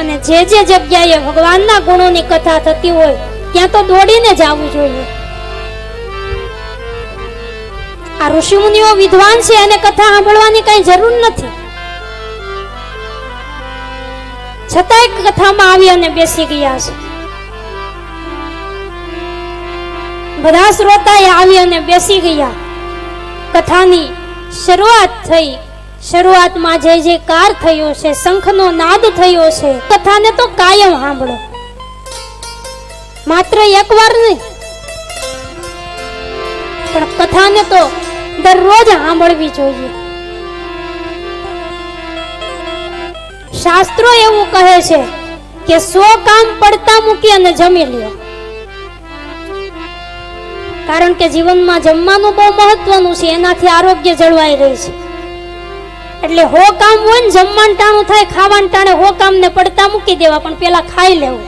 અને જે જે જગ્યાએ ભગવાનના ગુણોની કથા થતી હોય, ત્યાં તો દોડીને જવું જોઈએ. આ ઋષિમુનિઓ વિદ્વાન છે અને કથા સાંભળવાની કઈ જરૂર નથી. છતાંય કથામાં આવી અને બેસી ગયા છે. બધા શ્રોતાએ આવી અને બેસી ગયા. કથાની શરૂઆત થઈ શરૂઆતમાં જય કાર થયો છે, શંખનો નાદ થયો છે, કથાને તો કાયમ સાંભળો. માત્ર એકવાર નહીં, પણ કથાને તો દરરોજ સાંભળવી જોઈએ. શાસ્ત્રો એવું કહે છે કે સો કામ પડતા મૂકી અને જમી લ્યો. કારણ કે જીવનમાં જમવાનું બહુ મહત્વનું છે, એનાથી આરોગ્ય જળવાઈ રહે છે. એટલે હો કામ હોય ને જમવાનું ટાણું થાય, ખાવાનું ટાણે હો કામ ને પડતા મૂકી દેવા, પણ પેલા ખાઈ લેવું.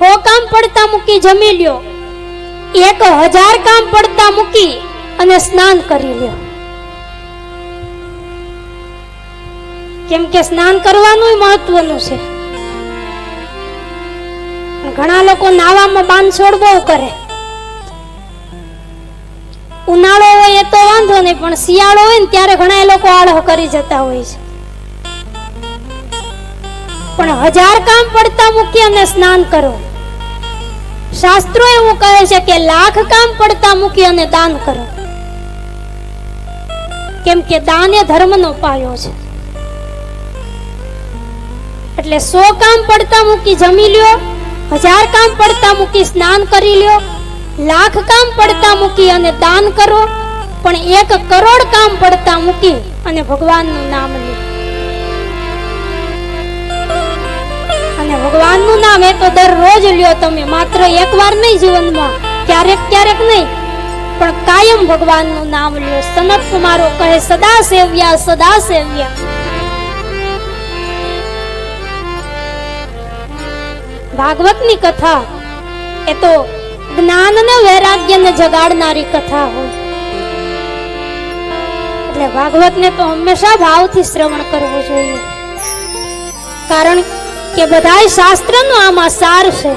હો કામ પડતા મૂકી જમી લ્યો. એક હજાર કામ પડતા મૂકી અને સ્નાન કરી લ્યો. કેમ કે સ્નાન કરવાનું મહત્વનું છે. ઘણા લોકો નાવામાં બાંધછોડ બહુ કરે. ઉનાળો એ તો વાંધો નહીં, પણ શિયાળો હોય ને ત્યારે ઘણા લોકો આળહ કરી જતા હોય છે. પણ હજાર કામ પડતા મૂકી અને સ્નાન કરો. શાસ્ત્રો એવું કહે છે કે લાખ કામ પડતા મૂકી અને દાન કરો. કેમ કે દાન એ ધર્મનો પાયો છે. એટલે સો કામ પડતા મૂકી જમી લ્યો, હજાર કામ પડતા મૂકી સ્નાન કરી લ્યો, લાખ કામ પડતા મૂકી અને દાન કરો પણ એક કરોડ કામ પડતા મૂકી અને ભગવાનનું નામ લે. અને ભગવાનનું નામ એ તો દરરોજ લ્યો તમે, માત્ર એકવાર નહીં જીવનમાં, ક્યારેક ક્યારેક નહીં. પણ કાયમ ભગવાનનું નામ લ્યો. સનત કુમારો કહે સદા સેવ્યા સદા સેવ્યા ભાગવતની કથા એ તો જ્ઞાન ને વૈરાગ્ય ને જગાડનારી કથા હોય. એટલે ભાગવતને તો હંમેશા ભાવથી શ્રવણ કરવું જોઈએ. કારણ કે બધાય શાસ્ત્રનો આમાં સાર છે.